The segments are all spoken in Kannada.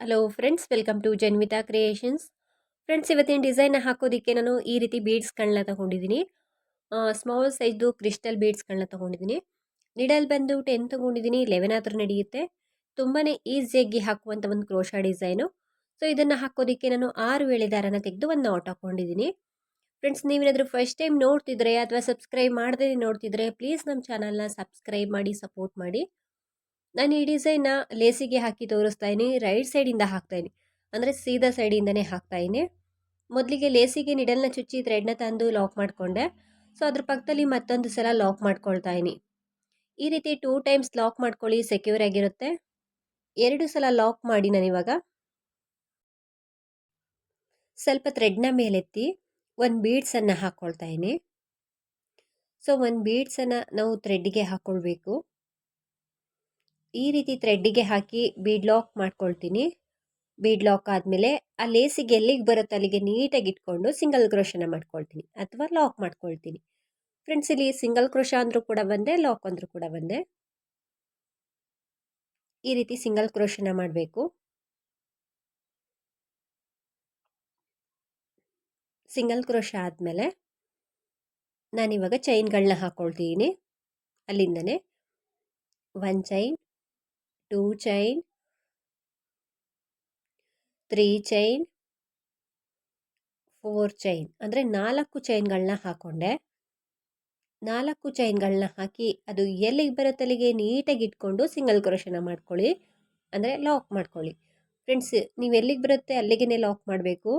Hello friends welcome to Janvita creations friends ಇವತ್ತಿನ ಡಿಸೈನ್ ಹಾಕೋದಕ್ಕೆ ನಾನು ಈ ರೀತಿ ಬೀಡ್ಸ್ಗಳನ್ನ ತಗೊಂಡಿದ್ದೀನಿ. ಸ್ಮಾಲ್ ಸೈಜ್ದು ಕ್ರಿಸ್ಟಲ್ ಬೀಡ್ಸ್ಗಳನ್ನ ತಗೊಂಡಿದ್ದೀನಿ. ನಿಡಲ್ ಬಂದು ಟೆನ್ ತಗೊಂಡಿದ್ದೀನಿ ಲೆವೆನ್ ಆದರೂ ನಡೆಯುತ್ತೆ. ತುಂಬಾ ಈಸಿಯಾಗಿ ಹಾಕುವಂಥ ಒಂದು ಕ್ರೋಶಾ ಡಿಸೈನು ಸೊ ಇದನ್ನು ಹಾಕೋದಕ್ಕೆ ನಾನು ಆರು ವೇಳೆ ದಾರನ ತೆಗೆದು ಒಂದು ನಾಟ್ ಹಾಕೊಂಡಿದ್ದೀನಿ. ಫ್ರೆಂಡ್ಸ್ ನೀವೇನಾದರೂ ಫಸ್ಟ್ ಟೈಮ್ ನೋಡ್ತಿದ್ರೆ ಅಥವಾ ಸಬ್ಸ್ಕ್ರೈಬ್ ಮಾಡದೇ ನೋಡ್ತಿದ್ರೆ ಪ್ಲೀಸ್ ನಮ್ಮ ಚಾನಲ್ನ ಸಬ್ಸ್ಕ್ರೈಬ್ ಮಾಡಿ ಸಪೋರ್ಟ್ ಮಾಡಿ. ನಾನು ಈ ಡಿಸೈನ್ನ ಲೇಸಿಗೆ ಹಾಕಿ ತೋರಿಸ್ತಾ ಇದ್ದೀನಿ, ರೈಟ್ ಸೈಡಿಂದ ಹಾಕ್ತಾ ಇದ್ದೀನಿ. ಅಂದರೆ ಸೀದಾ ಸೈಡಿಂದನೇ ಹಾಕ್ತಾ ಇದ್ದೀನಿ. ಮೊದಲಿಗೆ ಲೇಸಿಗೆ ನಿಡಲ್ನ ಚುಚ್ಚಿ ಥ್ರೆಡ್ನ ತಂದು ಲಾಕ್ ಮಾಡಿಕೊಂಡೆ. ಸೊ ಅದ್ರ ಪಕ್ಕದಲ್ಲಿ ಮತ್ತೊಂದು ಸಲ ಲಾಕ್ ಮಾಡ್ಕೊಳ್ತಾ ಇದ್ದೀನಿ. ಈ ರೀತಿ ಟೂ ಟೈಮ್ಸ್ ಲಾಕ್ ಮಾಡ್ಕೊಳ್ಳಿ ಸೆಕ್ಯೂರ್ ಆಗಿರುತ್ತೆ. ಎರಡು ಸಲ ಲಾಕ್ ಮಾಡಿ ನಾನಿವಾಗ ಸ್ವಲ್ಪ ಥ್ರೆಡ್ನ ಮೇಲೆತ್ತಿ ಒಂದು ಬೀಡ್ಸನ್ನು ಹಾಕ್ಕೊಳ್ತಾ ಇದ್ದೀನಿ. ಸೊ ಒಂದು ಬೀಡ್ಸನ್ನು ನಾವು ಥ್ರೆಡ್ಗೆ ಹಾಕ್ಕೊಳ್ಬೇಕು ಈ ರೀತಿ ಥ್ರೆಡ್ಡಿಗೆ ಹಾಕಿ ಬೀಡ್ ಲಾಕ್ ಮಾಡ್ಕೊಳ್ತೀನಿ. ಬೀಡ್ ಲಾಕ್ ಆದಮೇಲೆ ಆ ಲೇಸಿಗೆ ಎಲ್ಲಿಗೆ ಬರುತ್ತೆ ಅಲ್ಲಿಗೆ ನೀಟಾಗಿ ಇಟ್ಕೊಂಡು ಸಿಂಗಲ್ ಕ್ರೋಶನ ಮಾಡ್ಕೊಳ್ತೀನಿ ಅಥವಾ ಲಾಕ್ ಮಾಡ್ಕೊಳ್ತೀನಿ. ಫ್ರೆಂಡ್ಸ್, ಇಲ್ಲಿ ಸಿಂಗಲ್ ಕ್ರೋಶ ಅಂದರೂ ಕೂಡ ಬಂದೆ ಲಾಕ್ ಅಂದರೂ ಕೂಡ ಬಂದೆ ಈ ರೀತಿ ಸಿಂಗಲ್ ಕ್ರೋಶನ ಮಾಡಬೇಕು. ಸಿಂಗಲ್ ಕ್ರೋಶ ಆದಮೇಲೆ ನಾನಿವಾಗ ಚೈನ್ಗಳನ್ನ ಹಾಕ್ಕೊಳ್ತೀನಿ ಅಲ್ಲಿಂದನೇ. One chain two chain three chain four chain ಅಂದರೆ ನಾಲ್ಕು ಚೈನ್ಗಳನ್ನ ಹಾಕ್ಕೊಂಡೆ ನಾಲ್ಕು ಚೈನ್ಗಳನ್ನ ಹಾಕಿ ಅದು ಎಲ್ಲಿಗೆ ಬರುತ್ತೆ ಅಲ್ಲಿಗೆ ನೀಟಾಗಿ ಇಟ್ಕೊಂಡು ಸಿಂಗಲ್ ಕ್ರೋಶನ ಮಾಡ್ಕೊಳ್ಳಿ. ಅಂದರೆ ಲಾಕ್ ಮಾಡ್ಕೊಳ್ಳಿ. ಫ್ರೆಂಡ್ಸ್ ನೀವು ಎಲ್ಲಿಗೆ ಬರುತ್ತೆ ಅಲ್ಲಿಗೆ ಲಾಕ್ ಮಾಡಬೇಕು.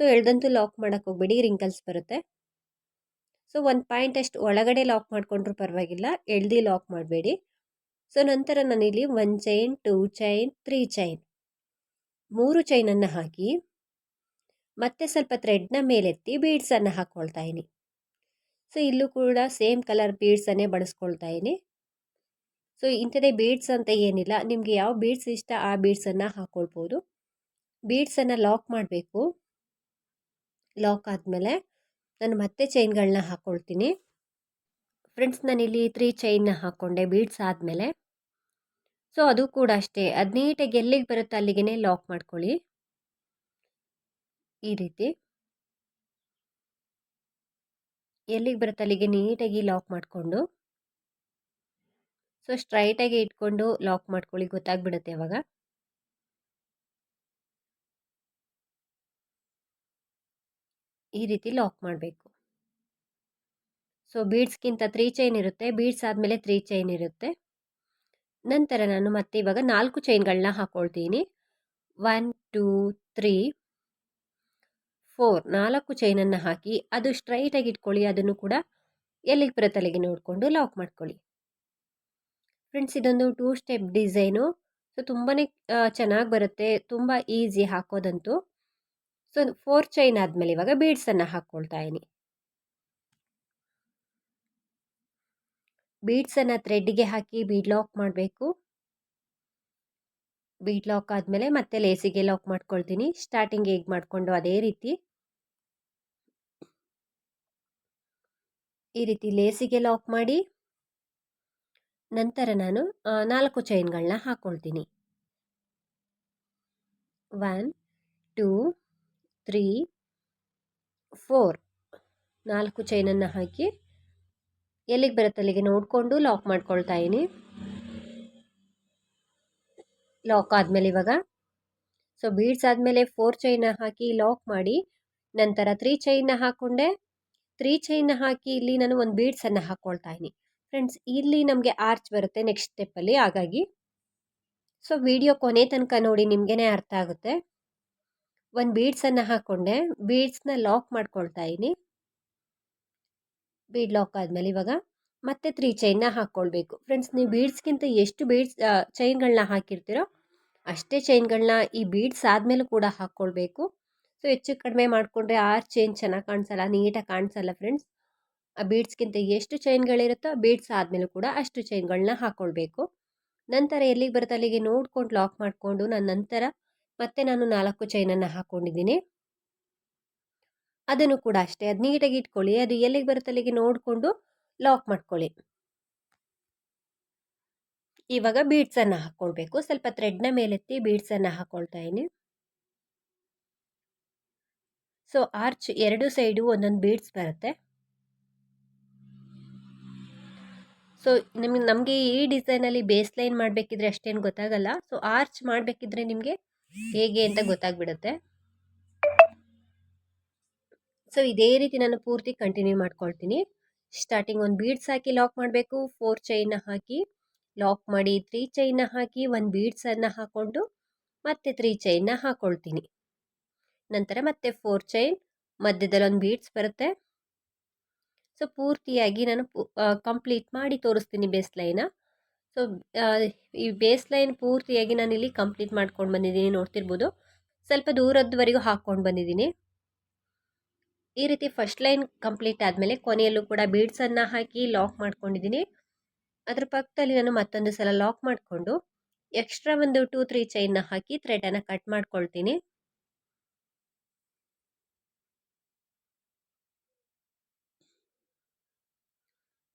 ಸೊ ಎಳ್ದಂತೂ ಲಾಕ್ ಮಾಡೋಕ್ಕೆ ಹೋಗ್ಬೇಡಿ ರಿಂಕಲ್ಸ್ ಬರುತ್ತೆ. ಸೊ ಒಂದು ಪಾಯಿಂಟ್ ಅಷ್ಟು ಒಳಗಡೆ ಲಾಕ್ ಮಾಡಿಕೊಂಡ್ರೂ ಪರವಾಗಿಲ್ಲ, ಎಳ್ದು ಲಾಕ್ ಮಾಡಬೇಡಿ. ಸೊ ನಂತರ ನಾನಿಲ್ಲಿ one chain two chain three chain ಮೂರು ಚೈನನ್ನು ಹಾಕಿ, ಮತ್ತೆ ಸ್ವಲ್ಪ ಥ್ರೆಡ್ನ ಮೇಲೆತ್ತಿ ಬೀಡ್ಸನ್ನು ಹಾಕ್ಕೊಳ್ತಾ ಇದ್ದೀನಿ ಸೊ ಇಲ್ಲೂ ಕೂಡ ಸೇಮ್ ಕಲರ್ ಬೀಡ್ಸನ್ನೇ ಬಳಸ್ಕೊಳ್ತಾ ಇದ್ದೀನಿ ಸೊ ಇಂಥದೇ ಬೀಡ್ಸ್ ಅಂತ ಏನಿಲ್ಲ. ನಿಮಗೆ ಯಾವ ಬೀಡ್ಸ್ ಇಷ್ಟ ಆ ಬೀಡ್ಸನ್ನು ಹಾಕ್ಕೊಳ್ಬೋದು ಬೀಡ್ಸನ್ನು ಲಾಕ್ ಮಾಡಬೇಕು. ಲಾಕ್ ಆದಮೇಲೆ ನಾನು ಮತ್ತೆ ಚೈನ್ಗಳನ್ನ ಹಾಕ್ಕೊಳ್ತೀನಿ ಫ್ರೆಂಡ್ಸ್ ನಾನಿಲ್ಲಿ ತ್ರೀ ಚೈನ್ನ ಹಾಕ್ಕೊಂಡೆ ಬೀಡ್ಸ್ ಆದಮೇಲೆ. ಸೊ ಅದು ಕೂಡ ಅಷ್ಟೇ. ಅದು ನೀಟಾಗಿ ಎಲ್ಲಿಗೆ ಬರುತ್ತೆ ಅಲ್ಲಿಗೆ ಲಾಕ್ ಮಾಡ್ಕೊಳ್ಳಿ. ಈ ರೀತಿ. ಎಲ್ಲಿಗೆ ಬರುತ್ತೆ ಅಲ್ಲಿಗೆ ನೀಟಾಗಿ ಲಾಕ್ ಮಾಡಿಕೊಂಡು. ಸೊ ಸ್ಟ್ರೈಟಾಗಿ ಇಟ್ಕೊಂಡು ಲಾಕ್ ಮಾಡ್ಕೊಳ್ಳಿ. ಗೊತ್ತಾಗ್ಬಿಡುತ್ತೆ ಅವಾಗ ಈ ರೀತಿ ಲಾಕ್ ಮಾಡಬೇಕು. ಸೊ ಬೀಡ್ಸ್ಗಿಂತ ತ್ರೀ ಚೈನ್ ಇರುತ್ತೆ. ಬೀಡ್ಸ್ ಆದಮೇಲೆ ತ್ರೀ ಚೈನ್ ಇರುತ್ತೆ. ನಂತರ ನಾನು ಮತ್ತೆ ಇವಾಗ ನಾಲ್ಕು ಚೈನ್ಗಳನ್ನ ಹಾಕ್ಕೊಳ್ತೀನಿ ಒನ್ ಟೂ ತ್ರೀ ಫೋರ್ ನಾಲ್ಕು ಚೈನನ್ನು ಹಾಕಿ ಅದು ಸ್ಟ್ರೈಟಾಗಿ ಇಟ್ಕೊಳ್ಳಿ. ಅದನ್ನು ಕೂಡ ಎಲ್ಲಿಗೆ ಬರೋ ತಲೆಗೆ ನೋಡಿಕೊಂಡು ಲಾಕ್ ಮಾಡ್ಕೊಳ್ಳಿ. ಫ್ರೆಂಡ್ಸ್ ಇದೊಂದು ಟೂ ಸ್ಟೆಪ್ ಡಿಸೈನು ಸೊ ತುಂಬಾ ಚೆನ್ನಾಗಿ ಬರುತ್ತೆ. ತುಂಬ ಈಸಿ ಹಾಕೋದಂತೂ. ಸೊ ಫೋರ್ ಚೈನ್ ಆದಮೇಲೆ ಇವಾಗ ಬೀಡ್ಸನ್ನು ಹಾಕ್ಕೊಳ್ತಾ ಇದ್ದೀನಿ. ಬೀಡ್ಸನ್ನು ಥ್ರೆಡ್ಗೆ ಹಾಕಿ ಬೀಡ್ ಲಾಕ್ ಮಾಡಬೇಕು. ಬೀಡ್ ಲಾಕ್ ಆದಮೇಲೆ ಮತ್ತೆ ಲೇಸಿಗೆ ಲಾಕ್ ಮಾಡ್ಕೊಳ್ತೀನಿ. ಸ್ಟಾರ್ಟಿಂಗ್ ಹೇಗೆ ಮಾಡಿಕೊಂಡು ಅದೇ ರೀತಿ. ಈ ರೀತಿ ಲೇಸಿಗೆ ಲಾಕ್ ಮಾಡಿ. ನಂತರ ನಾನು ನಾಲ್ಕು ಚೈನ್ಗಳನ್ನ ಹಾಕ್ಕೊಳ್ತೀನಿ ಒನ್, ಟೂ, ತ್ರೀ, ಫೋರ್ ನಾಲ್ಕು ಚೈನನ್ನು ಹಾಕಿ ಎಲ್ಲಿಗೆ ಬರುತ್ತೆ? ಅಲ್ಲಿಗೆ ನೋಡಿಕೊಂಡು ಲಾಕ್ ಮಾಡ್ಕೊಳ್ತಾ ಇದ್ದೀನಿ ಲಾಕ್ ಆದಮೇಲೆ ಇವಾಗ. ಸೊ ಬೀಡ್ಸ್ ಆದಮೇಲೆ ಫೋರ್ ಚೈನ ಹಾಕಿ ಲಾಕ್ ಮಾಡಿ, ನಂತರ ತ್ರೀ ಚೈನ ಹಾಕ್ಕೊಂಡೆ ತ್ರೀ ಚೈನ ಹಾಕಿ ಇಲ್ಲಿ ನಾನು ಒಂದು ಬೀಡ್ಸನ್ನು ಹಾಕ್ಕೊಳ್ತಾ ಇದ್ದೀನಿ ಫ್ರೆಂಡ್ಸ್ ಇಲ್ಲಿ ನಮಗೆ ಆರ್ಚ್ ಬರುತ್ತೆ ನೆಕ್ಸ್ಟ್ ಸ್ಟೆಪ್ಪಲ್ಲಿ ಹಾಗಾಗಿ. ಸೊ ವಿಡಿಯೋ ಕೊನೆ ತನಕ ನೋಡಿ ನಿಮಗೇ ಅರ್ಥ ಆಗುತ್ತೆ. ಒಂದು ಬೀಡ್ಸನ್ನು ಹಾಕ್ಕೊಂಡೆ ಬೀಡ್ಸ್ನ ಲಾಕ್ ಮಾಡ್ಕೊಳ್ತಾ ಇದ್ದೀನಿ ಬೀಡ್ ಲಾಕ್ ಆದಮೇಲೆ ಇವಾಗ. ಮತ್ತೆ ತ್ರೀ ಚೈನ್ನ ಹಾಕ್ಕೊಳ್ಬೇಕು ಫ್ರೆಂಡ್ಸ್ ನೀವು ಬೀಡ್ಸ್ಗಿಂತ ಎಷ್ಟು ಬೀಡ್ಸ್ ಚೈನ್ಗಳನ್ನ ಹಾಕಿರ್ತೀರೋ ಅಷ್ಟೇ ಚೈನ್ಗಳನ್ನ ಈ ಬೀಡ್ಸ್ ಆದಮೇಲೂ ಕೂಡ ಹಾಕ್ಕೊಳ್ಬೇಕು ಸೊ ಹೆಚ್ಚು ಕಡಿಮೆ ಮಾಡಿಕೊಂಡ್ರೆ ಆರು ಚೈನ್ ಚೆನ್ನಾಗಿ ಕಾಣಿಸಲ್ಲ, ನೀಟಾಗಿ ಕಾಣಿಸಲ್ಲ ಫ್ರೆಂಡ್ಸ್ ಆ ಬೀಡ್ಸ್ಗಿಂತ ಎಷ್ಟು ಚೈನ್ಗಳಿರುತ್ತೋ ಬೀಡ್ಸ್ ಆದಮೇಲೂ ಕೂಡ ಅಷ್ಟು ಚೈನ್ಗಳನ್ನ ಹಾಕ್ಕೊಳ್ಬೇಕು ನಂತರ ಎಲ್ಲಿಗೆ ಬರುತ್ತೆ ಅಲ್ಲಿಗೆ ನೋಡ್ಕೊಂಡು ಲಾಕ್ ಮಾಡಿಕೊಂಡು ನಾನು ನಂತರ ಮತ್ತೆ ನಾನು ನಾಲ್ಕು ಚೈನನ್ನು ಹಾಕ್ಕೊಂಡಿದ್ದೀನಿ ಅದನ್ನು ಕೂಡ ಅಷ್ಟೇ. ಅದು ನೀಟಾಗಿ ಇಟ್ಕೊಳ್ಳಿ. ಅದು ಎಲ್ಲಿಗೆ ಬರುತ್ತೆ ಅಲ್ಲಿಗೆ ನೋಡಿಕೊಂಡು ಲಾಕ್ ಮಾಡ್ಕೊಳ್ಳಿ. ಇವಾಗ ಬೀಡ್ಸನ್ನು ಹಾಕ್ಕೊಳ್ಬೇಕು ಸ್ವಲ್ಪ ಥ್ರೆಡ್ನ ಮೇಲೆತ್ತಿ ಬೀಡ್ಸನ್ನು ಹಾಕ್ಕೊಳ್ತಾ ಇದ್ದೀನಿ. ಸೊ ಆರ್ಚ್ ಎರಡು ಸೈಡು ಒಂದೊಂದು ಬೀಡ್ಸ್ ಬರುತ್ತೆ. ಸೊ ನಿಮಗೆ, ನಮಗೆ ಈ ಡಿಸೈನಲ್ಲಿ ಬೇಸ್ ಲೈನ್ ಮಾಡಬೇಕಿದ್ರೆ ಅಷ್ಟೇನು ಗೊತ್ತಾಗಲ್ಲ. ಸೊ ಆರ್ಚ್ ಮಾಡಬೇಕಿದ್ರೆ ನಿಮಗೆ ಹೇಗೆ ಅಂತ ಗೊತ್ತಾಗ್ಬಿಡುತ್ತೆ. ಸೊ ಇದೇ ರೀತಿ ನಾನು ಪೂರ್ತಿ ಕಂಟಿನ್ಯೂ ಮಾಡ್ಕೊಳ್ತೀನಿ. ಸ್ಟಾರ್ಟಿಂಗ್ ಒಂದು ಬೀಡ್ಸ್ ಹಾಕಿ ಲಾಕ್ ಮಾಡಬೇಕು ಫೋರ್ ಚೈನ್ನ ಹಾಕಿ ಲಾಕ್ ಮಾಡಿ ತ್ರೀ ಚೈನ್ನ ಹಾಕಿ ಒಂದು ಬೀಡ್ಸನ್ನು ಹಾಕ್ಕೊಂಡು ಮತ್ತೆ ತ್ರೀ ಚೈನ್ನ ಹಾಕ್ಕೊಳ್ತೀನಿ ನಂತರ ಮತ್ತೆ ಫೋರ್ ಚೈನ್ ಮಧ್ಯದಲ್ಲಿ ಒಂದು ಬೀಡ್ಸ್ ಬರುತ್ತೆ. ಸೊ ಪೂರ್ತಿಯಾಗಿ ನಾನು ಕಂಪ್ಲೀಟ್ ಮಾಡಿ ತೋರಿಸ್ತೀನಿ ಬೇಸ್ ಲೈನ ಸೊ ಈ ಬೇಸ್ ಲೈನ್ ಪೂರ್ತಿಯಾಗಿ ನಾನು ಇಲ್ಲಿ ಕಂಪ್ಲೀಟ್ ಮಾಡ್ಕೊಂಡು ಬಂದಿದ್ದೀನಿ, ನೋಡ್ತಿರ್ಬೋದು. ಸ್ವಲ್ಪ ದೂರದವರೆಗೂ ಹಾಕ್ಕೊಂಡು ಬಂದಿದ್ದೀನಿ. ಈ ರೀತಿ ಫಸ್ಟ್ ಲೈನ್ ಕಂಪ್ಲೀಟ್ ಆದಮೇಲೆ ಕೊನೆಯಲ್ಲೂ ಕೂಡ ಬೀಡ್ಸನ್ನು ಹಾಕಿ ಲಾಕ್ ಮಾಡ್ಕೊಂಡಿದ್ದೀನಿ. ಅದ್ರ ಪಕ್ಕದಲ್ಲಿ ನಾನು ಮತ್ತೊಂದು ಸಲ ಲಾಕ್ ಮಾಡಿಕೊಂಡು ಎಕ್ಸ್ಟ್ರಾ ಒಂದು ಟೂ ತ್ರೀ ಚೈನ್ನ ಹಾಕಿ ಥ್ರೆಡನ್ನು ಕಟ್ ಮಾಡ್ಕೊಳ್ತೀನಿ.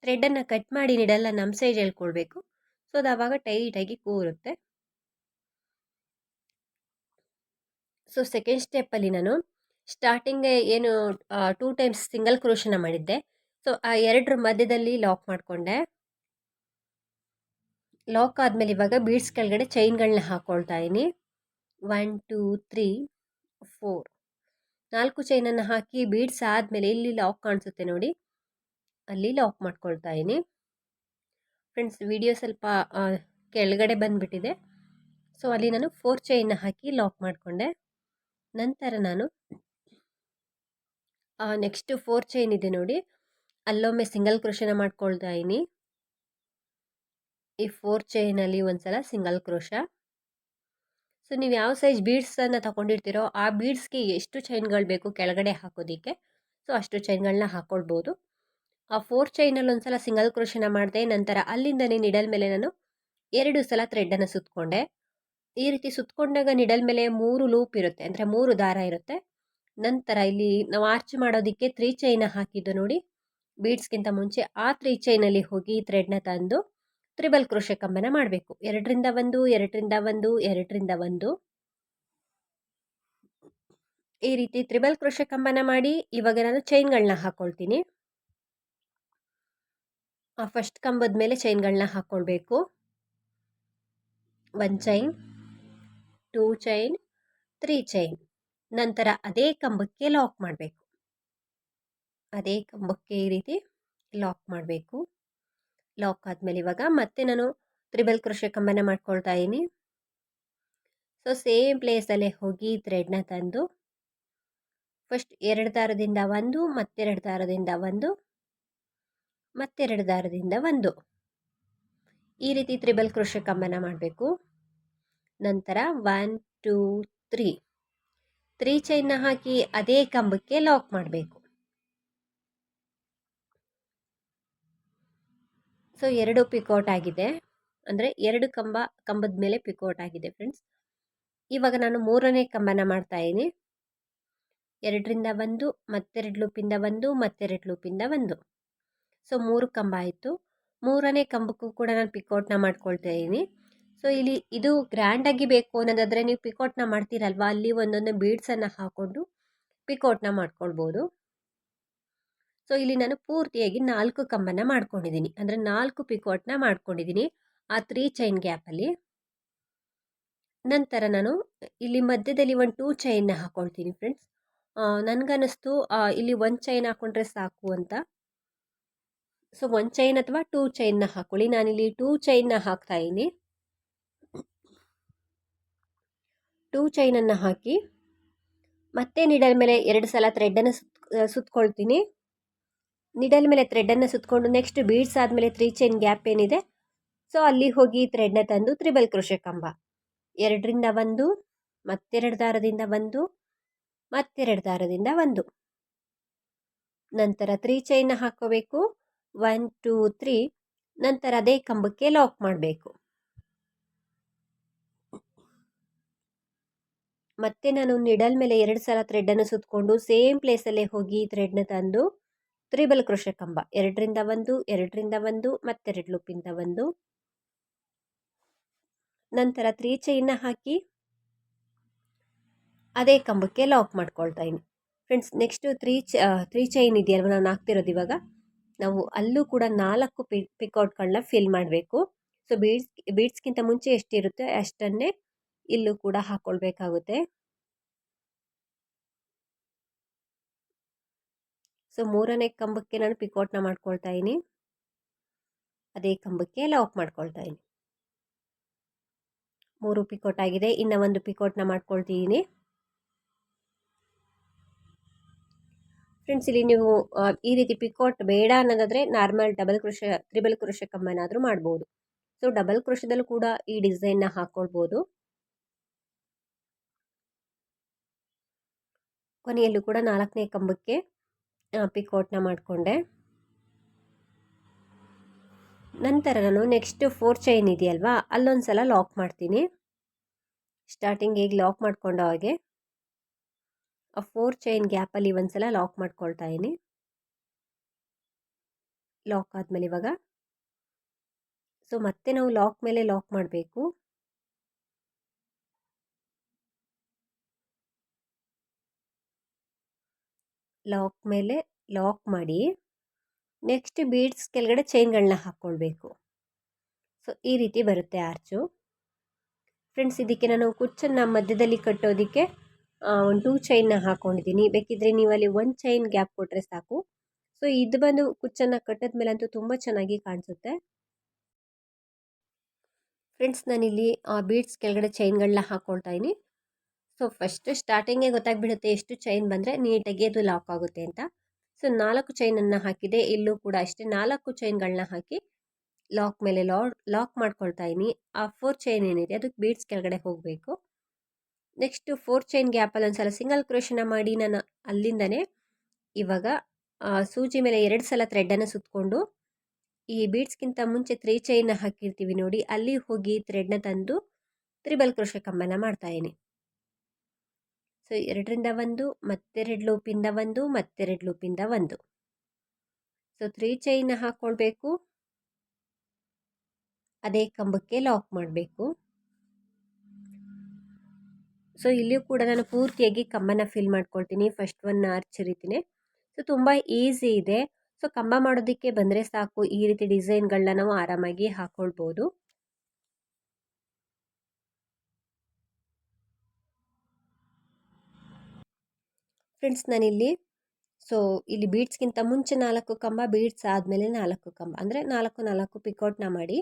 ಥ್ರೆಡನ್ನು ಕಟ್ ಮಾಡಿ ನಿಡಲ್ಲ ನಮ್ಮ ಸೈಜ್ ಹೇಳ್ಕೊಳ್ಬೇಕು ಸೊ ಅದು ಆವಾಗ ಟೈಟಾಗಿ ಕೂರುತ್ತೆ. ಸೊ ಸೆಕೆಂಡ್ ಸ್ಟೆಪ್ಪಲ್ಲಿ ನಾನು ಸ್ಟಾರ್ಟಿಂಗ್ ಏನು ಟೂ ಟೈಮ್ಸ್ ಸಿಂಗಲ್ ಕ್ರೋಷನ ಮಾಡಿದ್ದೆ. ಸೊ ಆ ಎರಡರ ಮಧ್ಯದಲ್ಲಿ ಲಾಕ್ ಮಾಡಿಕೊಂಡೆ. ಲಾಕ್ ಆದಮೇಲೆ ಇವಾಗ ಬೀಡ್ಸ್ ಕೆಳಗಡೆ ಚೈನ್ಗಳನ್ನ ಹಾಕ್ಕೊಳ್ತಾ ಇದ್ದೀನಿ. ಒನ್ ಟೂ ತ್ರೀ ಫೋರ್ ನಾಲ್ಕು ಚೈನನ್ನು ಹಾಕಿ ಬೀಡ್ಸ್ ಆದಮೇಲೆ ಇಲ್ಲಿ ಲಾಕ್ ಕಾಣಿಸುತ್ತೆ ನೋಡಿ. ಅಲ್ಲಿ ಲಾಕ್ ಮಾಡ್ಕೊಳ್ತಾ ಇದ್ದೀನಿ. ಫ್ರೆಂಡ್ಸ್ ವಿಡಿಯೋ ಸ್ವಲ್ಪ ಕೆಳಗಡೆ ಬಂದುಬಿಟ್ಟಿದೆ. ಸೊ ಅಲ್ಲಿ ನಾನು ಫೋರ್ ಚೈನ್ನ ಹಾಕಿ ಲಾಕ್ ಮಾಡಿಕೊಂಡೆ. ನಂತರ ನಾನು ನೆಕ್ಸ್ಟ್ ಫೋರ್ ಚೈನ್ ಇದೆ ನೋಡಿ. ಅಲ್ಲೊಮ್ಮೆ ಸಿಂಗಲ್ ಕ್ರೋಶನ ಮಾಡ್ಕೊಳ್ತಾ ಇದ್ದೀನಿ. ಈ ಫೋರ್ ಚೈನಲ್ಲಿ ಒಂದ್ಸಲ ಸಿಂಗಲ್ ಕ್ರೋಶ ಸೊ ನೀವು ಯಾವ ಸೈಜ್ ಬೀಡ್ಸನ್ನು ತಗೊಂಡಿರ್ತೀರೋ ಆ ಬೀಡ್ಸ್ಗೆ ಎಷ್ಟು ಚೈನ್ಗಳು ಬೇಕು ಕೆಳಗಡೆ ಹಾಕೋದಕ್ಕೆ. ಸೊ ಅಷ್ಟು ಚೈನ್ಗಳನ್ನ ಹಾಕ್ಕೊಳ್ಬೋದು ಆ ಫೋರ್ ಚೈನಲ್ಲಿ ಒಂದು ಸಲ ಸಿಂಗಲ್ ಕ್ರೋಶನ ಮಾಡಿದೆ ನಂತರ ಅಲ್ಲಿಂದನೇ ನಿಡಲ್ ಮೇಲೆ ನಾನು ಎರಡು ಸಲ ಥ್ರೆಡ್ಡನ್ನು ಸುತ್ತಕೊಂಡೆ ಈ ರೀತಿ ಸುತ್ತಕೊಂಡಾಗ ನಿಡಲ್ ಮೇಲೆ ಮೂರು ಲೂಪ್ ಇರುತ್ತೆ. ಅಂದರೆ ಮೂರು ದಾರ ಇರುತ್ತೆ. ನಂತರ ಇಲ್ಲಿ ನಾವು ಆರ್ಚ್ ಮಾಡೋದಕ್ಕೆ ತ್ರೀ ಚೈನ ಹಾಕಿದ್ದು ನೋಡಿ. ಬೀಡ್ಸ್ಗಿಂತ ಮುಂಚೆ ಆ ತ್ರೀ ಚೈನಲ್ಲಿ ಹೋಗಿ ಥ್ರೆಡ್ನ ತಂದು ತ್ರಿಬಲ್ ಕ್ರೋಶೆ ಕಂಬನ ಮಾಡಬೇಕು. ಎರಡರಿಂದ ಒಂದು ಎರಡರಿಂದ ಒಂದು ಎರಡರಿಂದ ಒಂದು. ಈ ರೀತಿ ತ್ರಿಬಲ್ ಕ್ರೋಶೆ ಕಂಬನ ಮಾಡಿ ಇವಾಗ ನಾನು ಚೈನ್ಗಳನ್ನ ಹಾಕ್ಕೊಳ್ತೀನಿ ಆ ಫಸ್ಟ್ ಕಂಬದ ಮೇಲೆ ಚೈನ್ಗಳನ್ನ ಹಾಕ್ಕೊಳ್ಬೇಕು one chain two chain three chain ನಂತರ ಅದೇ ಕಂಬಕ್ಕೆ ಲಾಕ್ ಮಾಡಬೇಕು. ಅದೇ ಕಂಬಕ್ಕೆ ಈ ರೀತಿ ಲಾಕ್ ಮಾಡಬೇಕು. ಲಾಕ್ ಆದಮೇಲೆ ಇವಾಗ ಮತ್ತೆ ನಾನು ತ್ರಿಬಲ್ ಕೃಷಿ ಕಂಬನ ಮಾಡ್ಕೊಳ್ತಾ ಇದ್ದೀನಿ. ಸೊ ಸೇಮ್ ಪ್ಲೇಸಲ್ಲೇ ಹೋಗಿ ಥ್ರೆಡ್ನ ತಂದು ಫಸ್ಟ್ ಎರಡು ದಾರದಿಂದ ಒಂದು ಮತ್ತೆರಡು ದಾರದಿಂದ ಒಂದು ಮತ್ತೆರಡು ದಾರದಿಂದ ಒಂದು. ಈ ರೀತಿ ತ್ರಿಬಲ್ ಕೃಷಿ ಕಂಬನ ಮಾಡಬೇಕು. ನಂತರ ಒನ್ ಟೂ ತ್ರೀ ತ್ರೀ ಚೈನ್ನ ಹಾಕಿ ಅದೇ ಕಂಬಕ್ಕೆ ಲಾಕ್ ಮಾಡಬೇಕು. ಸೊ ಎರಡು ಪಿಕೌಟ್ ಆಗಿದೆ. ಅಂದರೆ ಎರಡು ಕಂಬ, ಕಂಬದ ಮೇಲೆ ಪಿಕೌಟ್ ಆಗಿದೆ ಫ್ರೆಂಡ್ಸ್ ಇವಾಗ ನಾನು ಮೂರನೇ ಕಂಬನ ಮಾಡ್ತಾ ಇದ್ದೀನಿ. ಎರಡರಿಂದ ಒಂದು, ಮತ್ತೆರಡು ಲೂಪಿಂದ ಒಂದು, ಮತ್ತೆರಡು ಲೂಪಿಂದ ಒಂದು. ಸೊ ಮೂರು ಕಂಬ ಆಯಿತು. ಮೂರನೇ ಕಂಬಕ್ಕೂ ಕೂಡ ನಾನು ಪಿಕೌಟ್ನ ಮಾಡ್ಕೊಳ್ತಾ ಇದ್ದೀನಿ. ಸೊ ಇಲ್ಲಿ ಇದು ಗ್ರ್ಯಾಂಡಾಗಿ ಬೇಕು ಅನ್ನೋದಾದರೆ ನೀವು ಪಿಕೌಟ್ನ ಮಾಡ್ತೀರಲ್ವ? ಅಲ್ಲಿ ಒಂದೊಂದು ಬೀಡ್ಸನ್ನು ಹಾಕ್ಕೊಂಡು ಪಿಕೌಟ್ನ ಮಾಡ್ಕೊಳ್ಬೋದು. ಸೊ ಇಲ್ಲಿ ನಾನು ಪೂರ್ತಿಯಾಗಿ ನಾಲ್ಕು ಕಂಬನ ಮಾಡ್ಕೊಂಡಿದ್ದೀನಿ. ಅಂದರೆ ನಾಲ್ಕು ಪಿಕೌಟ್ನ ಮಾಡ್ಕೊಂಡಿದ್ದೀನಿ ಆ ತ್ರೀ ಚೈನ್ ಗ್ಯಾಪಲ್ಲಿ ನಂತರ ನಾನು ಇಲ್ಲಿ ಮಧ್ಯದಲ್ಲಿ ಒಂದು ಟೂ ಚೈನ್ನ ಹಾಕ್ಕೊಳ್ತೀನಿ ಫ್ರೆಂಡ್ಸ್ ನನಗನ್ನಿಸ್ತು ಇಲ್ಲಿ ಒಂದು ಚೈನ್ ಹಾಕ್ಕೊಂಡ್ರೆ ಸಾಕು ಅಂತ. ಸೊ ಒಂದು ಚೈನ್ ಅಥವಾ ಟೂ ಚೈನ್ನ ಹಾಕ್ಕೊಳ್ಳಿ ನಾನಿಲ್ಲಿ ಟೂ ಚೈನ್ನ ಹಾಕ್ತಾ ಇದ್ದೀನಿ ಟೂ ಚೈನನ್ನು ಹಾಕಿ ಮತ್ತೆ ನಿಡಲ್ ಮೇಲೆ ಎರಡು ಸಲ ಥ್ರೆಡ್ಡನ್ನು ಸುತ್ ಸುತ್ಕೊಳ್ತೀನಿ. ನಿಡಲ್ ಮೇಲೆ ಥ್ರೆಡ್ಡನ್ನು ಸುತ್ತಕೊಂಡು ನೆಕ್ಸ್ಟ್ ಬೀಡ್ಸ್ ಆದಮೇಲೆ ತ್ರೀ ಚೈನ್ ಗ್ಯಾಪ್ ಏನಿದೆ ಸೊ ಅಲ್ಲಿ ಹೋಗಿ ಥ್ರೆಡ್ನ ತಂದು ತ್ರಿಬಲ್ ಕೃಷಿ ಕಂಬ. ಎರಡರಿಂದ ಒಂದು, ಮತ್ತೆರಡು ದಾರದಿಂದ ಒಂದು, ಮತ್ತೆರಡು ದಾರದಿಂದ ಒಂದು. ನಂತರ ತ್ರೀ ಚೈನ್ ಹಾಕೋಬೇಕು ಒನ್ ಟೂ ತ್ರೀ ನಂತರ ಅದೇ ಕಂಬಕ್ಕೆ ಲಾಕ್ ಮಾಡಬೇಕು. ಮತ್ತೆ ನಾನು ನಿಡಲ್ ಮೇಲೆ ಎರಡು ಸಲ ಥ್ರೆಡ್ಡನ್ನು ಸುತ್ತಕೊಂಡು ಸೇಮ್ ಪ್ಲೇಸಲ್ಲೇ ಹೋಗಿ ಥ್ರೆಡ್ನ ತಂದು ತ್ರಿಬಲ್ ಕೃಷಿ ಕಂಬ ಎರಡರಿಂದ ಒಂದು ಎರಡರಿಂದ ಒಂದು ಮತ್ತೆರಡು ಲೂಪಿಂದ ಒಂದು. ನಂತರ ತ್ರೀ ಚೈನ್ನ ಹಾಕಿ ಅದೇ ಕಂಬಕ್ಕೆ ಲಾಕ್ ಮಾಡ್ಕೊಳ್ತಾ ಇದ್ದೀನಿ ಫ್ರೆಂಡ್ಸ್ ನೆಕ್ಸ್ಟು ತ್ರೀ ಚ ತ್ರೀ ಚೈನ್ ಇದೆಯಲ್ವ ನಾನು ಹಾಕ್ತಿರೋದು ಇವಾಗ? ನಾವು ಅಲ್ಲೂ ಕೂಡ ನಾಲ್ಕು ಪಿ ಪಿಕೌಟ್ಗಳನ್ನ ಫಿಲ್ ಮಾಡಬೇಕು. ಸೊ ಬೀಡ್ಸ್ ಬೀಡ್ಸ್ಗಿಂತ ಮುಂಚೆ ಎಷ್ಟಿರುತ್ತೆ? ಅಷ್ಟನ್ನೇ ಇಲ್ಲೂ ಕೂಡ ಹಾಕ್ಕೊಳ್ಬೇಕಾಗುತ್ತೆ ಸೊ, ಮೂರನೇ ಕಂಬಕ್ಕೆ ನಾನು ಪಿಕೌಟ್ನ ಮಾಡ್ಕೊಳ್ತಾ ಇದ್ದೀನಿ. ಅದೇ ಕಂಬಕ್ಕೆ ಲಾಕ್ ಮಾಡ್ಕೊಳ್ತಾ ಇದ್ದೀನಿ. ಮೂರು ಪಿಕೋಟ್ ಆಗಿದೆ. ಇನ್ನು ಒಂದು ಪಿಕೋಟ್ನ ಮಾಡ್ಕೊಳ್ತಿದ್ದೀನಿ. ಫ್ರೆಂಡ್ಸ್, ಇಲ್ಲಿ ನೀವು ಈ ರೀತಿ ಪಿಕೋಟ್ ಬೇಡ ಅನ್ನೋದಾದರೆ normal double crochet triple crochet ಕಂಬನಾದರೂ ಮಾಡ್ಬೋದು. ಸೊ, ಡಬಲ್ ಕೃಷದಲ್ಲೂ ಕೂಡ ಈ ಡಿಸೈನ್ನ ಹಾಕ್ಕೊಳ್ಬೋದು ಕೊನೆಯಲ್ಲೂ ಕೂಡ ನಾಲ್ಕನೇ ಕಂಬಕ್ಕೆ ಪಿಕೋಟ್ನ ಮಾಡಿಕೊಂಡೆ. ನಂತರ ನಾನು ನೆಕ್ಸ್ಟ್ ಫೋರ್ ಚೈನ್ ಇದೆಯಲ್ವಾ ಅಲ್ಲೊಂದು ಸಲ ಲಾಕ್ ಮಾಡ್ತೀನಿ. ಸ್ಟಾರ್ಟಿಂಗ್ ಈಗ ಲಾಕ್ ಮಾಡ್ಕೊಂಡ ಹಾಗೆ, ಆ ಫೋರ್ ಚೈನ್ ಗ್ಯಾಪಲ್ಲಿ ಒಂದು ಸಲ ಲಾಕ್ ಮಾಡ್ಕೊಳ್ತಾ ಇದ್ದೀನಿ. ಲಾಕ್ ಆದಮೇಲೆ ಇವಾಗ, ಸೊ ಮತ್ತೆ ನಾವು ಲಾಕ್ ಮೇಲೆ ಲಾಕ್ ಮಾಡಬೇಕು. ಲಾಕ್ ಮೇಲೆ ಲಾಕ್ ಮಾಡಿ ನೆಕ್ಸ್ಟ್ ಬೀಡ್ಸ್ ಕೆಳಗಡೆ ಚೈನ್ಗಳನ್ನ ಹಾಕ್ಕೊಳ್ಬೇಕು. ಸೊ, ಈ ರೀತಿ ಬರುತ್ತೆ ಆರ್ಚು. ಫ್ರೆಂಡ್ಸ್, ಇದಕ್ಕೆ ನಾನು ಕುಚ್ಚನ್ನು ಮಧ್ಯದಲ್ಲಿ ಕಟ್ಟೋದಕ್ಕೆ ಒಂದು ಟೂ ಚೈನ್ನ ಹಾಕ್ಕೊಂಡಿದ್ದೀನಿ ಬೇಕಿದ್ರೆ ನೀವು ಅಲ್ಲಿ ಒಂದು ಚೈನ್ ಗ್ಯಾಪ್ ಕೊಟ್ಟರೆ ಸಾಕು. ಸೊ, ಇದು ಬಂದು ಕುಚ್ಚನ್ನು ಕಟ್ಟಿದ ಮೇಲೆ ಅಂತೂ ತುಂಬ ಚೆನ್ನಾಗಿ ಕಾಣಿಸುತ್ತೆ. ಫ್ರೆಂಡ್ಸ್, ನಾನಿಲ್ಲಿ ಆ ಬೀಡ್ಸ್ ಕೆಳಗಡೆ ಚೈನ್ಗಳನ್ನ ಹಾಕ್ಕೊಳ್ತಾ ಇದ್ದೀನಿ. ಸೊ ಫಸ್ಟ್ ಸ್ಟಾರ್ಟಿಂಗೇ ಗೊತ್ತಾಗ್ಬಿಡುತ್ತೆ ಎಷ್ಟು ಚೈನ್ ಬಂದರೆ ನೀಟಾಗಿ ಅದು ಲಾಕ್ ಆಗುತ್ತೆ ಅಂತ. ಸೊ ನಾಲ್ಕು ಚೈನನ್ನು ಹಾಕಿದೆ. ಇಲ್ಲೂ ಕೂಡ ಅಷ್ಟೇ ನಾಲ್ಕು ಚೈನ್ಗಳನ್ನ ಹಾಕಿ ಲಾಕ್ ಮೇಲೆ ಲಾ ಲಾಕ್ ಮಾಡ್ಕೊಳ್ತಾ ಇದ್ದೀನಿ. ಆ ಫೋರ್ ಚೈನ್ ಏನಿದೆ ಅದಕ್ಕೆ ಬೀಡ್ಸ್ ಕೆಳಗಡೆ ಹೋಗಬೇಕು. ನೆಕ್ಸ್ಟು ಫೋರ್ ಚೈನ್ ಗ್ಯಾಪಲ್ಲಿ ಒಂದು ಸಲ ಸಿಂಗಲ್ ಕ್ರೋಶನ ಮಾಡಿ ನಾನು ಅಲ್ಲಿಂದನೇ ಇವಾಗ ಸೂಜಿ ಮೇಲೆ ಎರಡು ಸಲ ಥ್ರೆಡ್ಡನ್ನು ಸುತ್ತಕೊಂಡು ಈ ಬೀಡ್ಸ್ಗಿಂತ ಮುಂಚೆ ತ್ರೀ ಚೈನ್ನ ಹಾಕಿರ್ತೀವಿ ನೋಡಿ, ಅಲ್ಲಿ ಹೋಗಿ ಥ್ರೆಡ್ನ ತಂದು ತ್ರಿಬಲ್ ಕ್ರೋಶ ಕಂಬನ ಮಾಡ್ತಾಯಿದ್ದೀನಿ ಸೊ, ಎರಡರಿಂದ ಒಂದು, ಮತ್ತೆರಡು ಲೂಪಿಂದ ಒಂದು, ಮತ್ತೆರಡು ಲೂಪಿಂದ ಒಂದು. ಸೊ, ತ್ರೀ ಚೈನ್ ಹಾಕ್ಕೊಳ್ಬೇಕು ಅದೇ ಕಂಬಕ್ಕೆ ಲಾಕ್ ಮಾಡಬೇಕು. ಸೊ, ಇಲ್ಲಿಯೂ ಕೂಡ ನಾನು ಪೂರ್ತಿಯಾಗಿ ಕಂಬನ ಫಿಲ್ ಮಾಡ್ಕೊಳ್ತೀನಿ. ಫಸ್ಟ್ ಒನ್ ಆರ್ಚ್ ರೀತಿನೇ. ಸೊ, ತುಂಬ ಈಸಿ ಇದೆ. ಸೊ, ಕಂಬ ಮಾಡೋದಕ್ಕೆ ಬಂದರೆ ಸಾಕು. ಈ ರೀತಿ ಡಿಸೈನ್ಗಳನ್ನ ನಾವು ಆರಾಮಾಗಿ ಹಾಕ್ಕೊಳ್ಬೋದು ಫ್ರೆಂಡ್ಸ್ ನಾನಿಲ್ಲಿ. ಸೊ ಇಲ್ಲಿ ಬೀಡ್ಸ್ಗಿಂತ ಮುಂಚೆ ನಾಲ್ಕು ಕಂಬ ಬೀಡ್ಸ್ ಆದಮೇಲೆ ನಾಲ್ಕು ಕಂಬ. ಅಂದರೆ ನಾಲ್ಕು ನಾಲ್ಕು ಪಿಕೌಟ್ನ ಮಾಡಿ.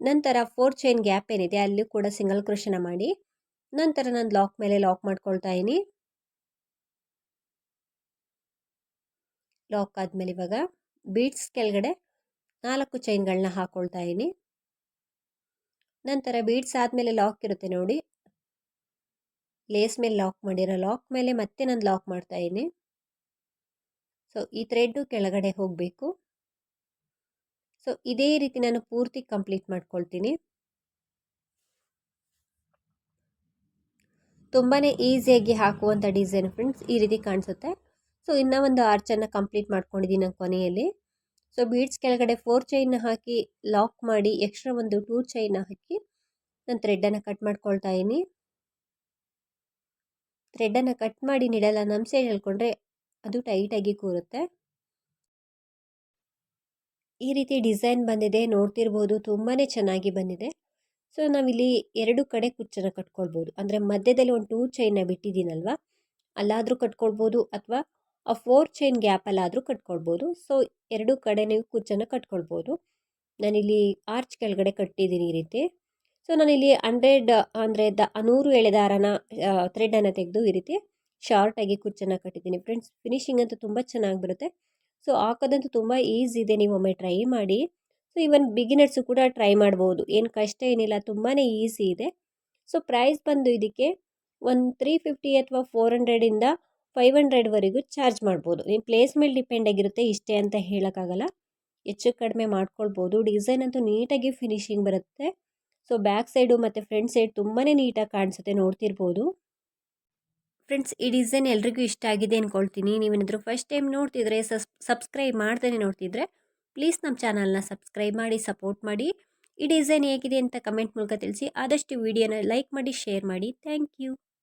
ನಂತರ ಫೋರ್ ಚೈನ್ ಗ್ಯಾಪ್ ಏನಿದೆ, ಅಲ್ಲಿ ಕೂಡ ಸಿಂಗಲ್ ಕ್ರೋಶನ ಮಾಡಿ. ನಂತರ ನಾನು ಲಾಕ್ ಮೇಲೆ ಲಾಕ್ ಮಾಡ್ಕೊಳ್ತಾ ಇದ್ದೀನಿ. ಲಾಕ್ ಆದಮೇಲೆ ಇವಾಗ ಬೀಡ್ಸ್ ಕೆಳಗಡೆ ನಾಲ್ಕು ಚೈನ್ಗಳನ್ನ ಹಾಕ್ಕೊಳ್ತಾ ಇದ್ದೀನಿ. ನಂತರ ಬೀಡ್ಸ್ ಆದಮೇಲೆ ಲಾಕ್ ಇರುತ್ತೆ ನೋಡಿ. ಲೇಸ್ ಮೇಲೆ ಲಾಕ್ ಮಾಡಿರೋ ಲಾಕ್ ಮೇಲೆ ಮತ್ತೆ ನಾನು ಲಾಕ್ ಮಾಡ್ತಾ ಇದ್ದೀನಿ. ಸೊ ಈ ಥ್ರೆಡ್ಡು ಕೆಳಗಡೆ ಹೋಗಬೇಕು. ಸೊ ಇದೇ ರೀತಿ ನಾನು ಪೂರ್ತಿ ಕಂಪ್ಲೀಟ್ ಮಾಡ್ಕೊಳ್ತೀನಿ. ತುಂಬಾ ಈಸಿಯಾಗಿ ಹಾಕುವಂಥ ಡಿಸೈನ್ ಫ್ರೆಂಡ್ಸ್ ಈ ರೀತಿ ಕಾಣಿಸುತ್ತೆ. ಸೊ ಇನ್ನೂ ಒಂದು ಆರ್ಚನ್ನು ಕಂಪ್ಲೀಟ್ ಮಾಡ್ಕೊಂಡಿದ್ದೀನಿ ನಾನು ಕೊನೆಯಲ್ಲಿ. ಸೊ ಬೀಡ್ಸ್ ಕೆಳಗಡೆ ಫೋರ್ ಚೈನ್ನ ಹಾಕಿ ಲಾಕ್ ಮಾಡಿ ಎಕ್ಸ್ಟ್ರಾ ಒಂದು ಟೂ ಚೈನ್ನ ಹಾಕಿ ನಾನು ಥ್ರೆಡ್ಡನ್ನು ಕಟ್ ಮಾಡ್ಕೊಳ್ತಾ ಇದ್ದೀನಿ. ಥ್ರೆಡ್ಡನ್ನು ಕಟ್ ಮಾಡಿ ನೀಡಲ್ಲ ನಮ್ಮ ಸೈಡ್ ಹೇಳ್ಕೊಂಡ್ರೆ ಅದು ಟೈಟಾಗಿ ಕೂರುತ್ತೆ. ಈ ರೀತಿ ಡಿಸೈನ್ ಬಂದಿದೆ, ನೋಡ್ತಿರ್ಬೋದು ತುಂಬಾ ಚೆನ್ನಾಗಿ ಬಂದಿದೆ. ಸೊ ನಾವಿಲ್ಲಿ ಎರಡು ಕಡೆ ಕುಚ್ಚನ್ನು ಕಟ್ಕೊಳ್ಬೋದು. ಅಂದರೆ ಮಧ್ಯದಲ್ಲಿ ಒಂದು ಟೂ ಚೈನ್ನ ಬಿಟ್ಟಿದ್ದೀನಲ್ವ? ಅಲ್ಲಾದರೂ ಕಟ್ಕೊಳ್ಬೋದು ಅಥವಾ ಆ ಫೋರ್ ಚೈನ್ ಗ್ಯಾಪಲ್ಲಾದರೂ ಕಟ್ಕೊಳ್ಬೋದು. ಸೊ ಎರಡು ಕಡೆ ನೀವು ಕುಚ್ಚನ್ನು ಕಟ್ಕೊಳ್ಬೋದು. ನಾನಿಲ್ಲಿ ಆರ್ಚ್ ಕೆಳಗಡೆ ಕಟ್ಟಿದ್ದೀನಿ ಈ ರೀತಿ. ಸೊ, ನಾನಿಲ್ಲಿ ಹಂಡ್ರೆಡ್ ಅಂದರೆ ದ ನೂರು ಎಳೆದಾರನ ಥ್ರೆಡನ್ನು ತೆಗೆದು ಈ ರೀತಿ ಶಾರ್ಟಾಗಿ ಕುಚ್ಚನ್ನು ಕಟ್ಟಿದ್ದೀನಿ. ಫ್ರೆಂಡ್ಸ್, ಫಿನಿಶಿಂಗ್ ಅಂತೂ ತುಂಬ ಚೆನ್ನಾಗಿ ಬರುತ್ತೆ. ಸೊ, ಹಾಕೋದಂತೂ ತುಂಬ ಈಸಿ ಇದೆ. ನೀವು ಒಮ್ಮೆ ಟ್ರೈ ಮಾಡಿ. ಸೊ ಇವನ್ ಬಿಗಿನರ್ಸು ಕೂಡ ಟ್ರೈ ಮಾಡ್ಬೋದು. ಏನು ಕಷ್ಟ ಏನಿಲ್ಲ ತುಂಬಾ ಈಸಿ ಇದೆ. ಸೊ, ಪ್ರೈಸ್ ಬಂದು ಇದಕ್ಕೆ ಒಂದು ತ್ರೀ ಫಿಫ್ಟಿ ಅಥವಾ ಫೋರ್ ಹಂಡ್ರೆಡಿಂದ ಫೈವ್ ಹಂಡ್ರೆಡ್ವರೆಗೂ ಚಾರ್ಜ್ ಮಾಡ್ಬೋದು. ನಿಮ್ಮ ಪ್ಲೇಸ್ ಮೇಲೆ ಡಿಪೆಂಡ್ ಆಗಿರುತ್ತೆ, ಇಷ್ಟೇ ಅಂತ ಹೇಳೋಕ್ಕಾಗಲ್ಲ. ಹೆಚ್ಚು ಕಡಿಮೆ ಮಾಡ್ಕೊಳ್ಬೋದು. ಡಿಸೈನ್ ಅಂತೂ ನೀಟಾಗಿ ಫಿನಿಶಿಂಗ್ ಬರುತ್ತೆ. ಸೊ ಬ್ಯಾಕ್ ಸೈಡು ಮತ್ತು ಫ್ರಂಟ್ ಸೈಡ್ ತುಂಬಾ ನೀಟಾಗಿ ಕಾಣಿಸುತ್ತೆ, ನೋಡ್ತಿರ್ಬೋದು. ಫ್ರೆಂಡ್ಸ್ ಈ ಡಿಸೈನ್ ಎಲ್ರಿಗೂ ಇಷ್ಟ ಆಗಿದೆ ಅಂದ್ಕೊಳ್ತೀನಿ ನೀವೇನಾದರೂ ಫಸ್ಟ್ ಟೈಮ್ ನೋಡ್ತಿದ್ರೆ ಸಬ್ಸ್ಕ್ರೈಬ್ ಮಾಡ್ತೇನೆ ನೋಡ್ತಿದ್ರೆ ಪ್ಲೀಸ್ ನಮ್ಮ ಚಾನಲ್ನ ಸಬ್ಸ್ಕ್ರೈಬ್ ಮಾಡಿ ಸಪೋರ್ಟ್ ಮಾಡಿ. ಈ ಡಿಸೈನ್ ಹೇಗಿದೆ ಅಂತ ಕಮೆಂಟ್ ಮೂಲಕ ತಿಳಿಸಿ, ಆದಷ್ಟು ವಿಡಿಯೋನ ಲೈಕ್ ಮಾಡಿ ಶೇರ್ ಮಾಡಿ. Thank you